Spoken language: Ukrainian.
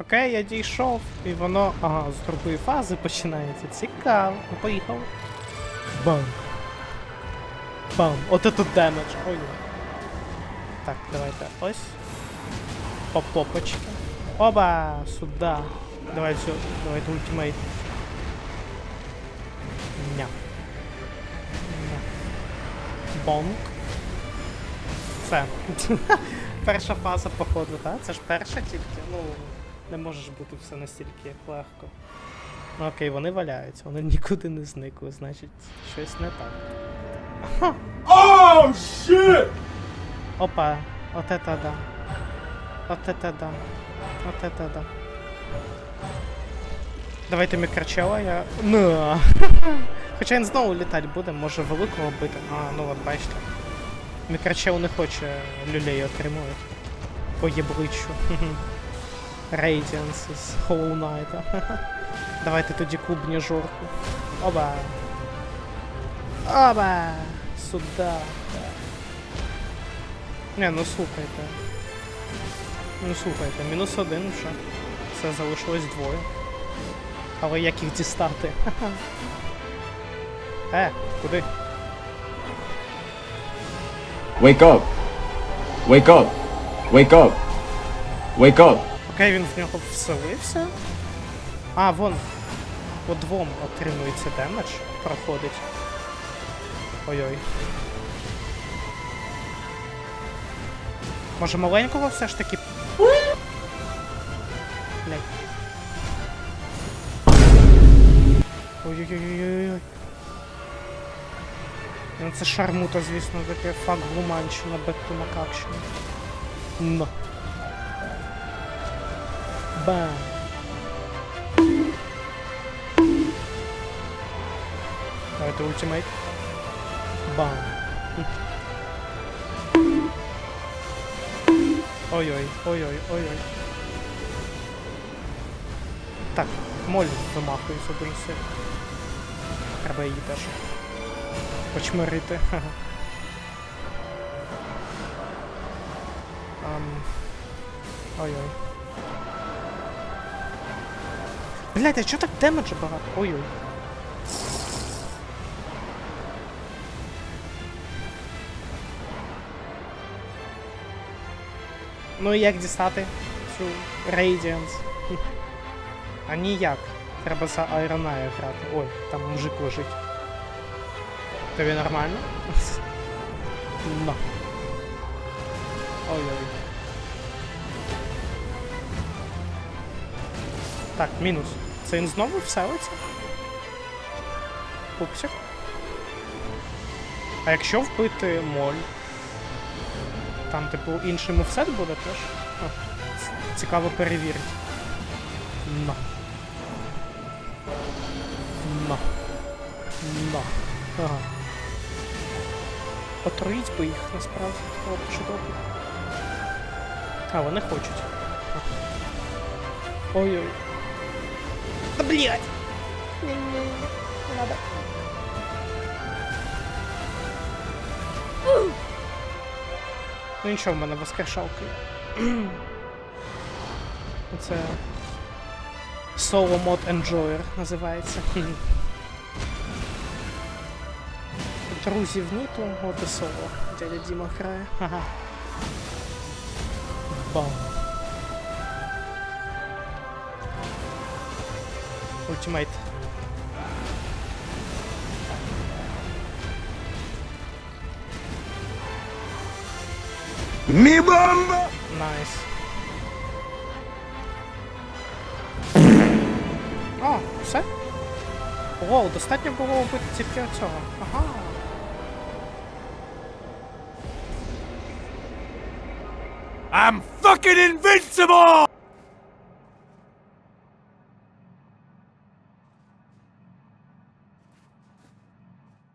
Окей, я дійшов, і воно. Ага, з другої фази починається. Цікаво. Ну, поїхав. Бам. Бам. От тут демедж. Ой. Так, давайте ось. По попочки. Оба! Сюда. Давай все, давайте ультимейт. Ня. Ня. Бонк. Все. перша фаза, походу, так? Це ж перша тільки, ну, не можеш бути все настільки як легко. Ну окей, вони валяються, вони нікуди не зникли, значить, щось не так. Oh shit! Опа, от это да. От это да. От это да. Давайте мікрочела, я. Ну. Хоча він знову літати буде, може великого бити. А, ну от бачите. Мікрочел не хоче люлей отримувати. По єбличчю. Radiance з Hollow Knight. Давайте тоді клубні жорку. Оба. Оба! Сюда. Не, ну слухайте. Ну слухайте, мінус один вже. Це залишилось двоє. Але як їх дістати? Е, куди? Wake up! Wake up! Wake up! Wake up! Окей, він в нього вселився. А, вон. По двом отримується демедж. Проходить. Ой-ой. Може маленького все ж таки. Блять. Ой-ой-ой-ой-ой. Ну це шармута, звісно, таке фак глуманщина, бек-ту накакщина. Но. Бам. Давайте ультимейт. Бам. Ой-ой, ой-ой, ой-ой. Так, моль вимахується дуже. Треба її теж. Почмирити. Ха-ха. Ам. Ой-ой. Блять, а чого так демеджа багато? Ой-ой. Ну і як дістати цю? Хм. А ніяк. Треба за Айронаю грати. Ой, там мужик лежить. Тобі нормально? На. Ой-ой. Так, мінус. Це він знову вселиться? Пупсик. А якщо вбити моль? Там, типу, інший мувсет буде теж? Цікаво перевірити. На. На. На. Ага. Отруїть би їх насправді. Б чудово. А, вони хочуть. Ой-ой. Да блять! Не-не-не, не надо. Ну нічого, в мене воскрешалки. Це Solo Mod Enjoyer називається. Друзів нету, от і соло. Дядя Діма грає. Ага. Бам. Ультимейт. Mi bomba! Найс. О, все? Ого, достатньо було вбити тільки оцього. Ага. I'm fucking invincible!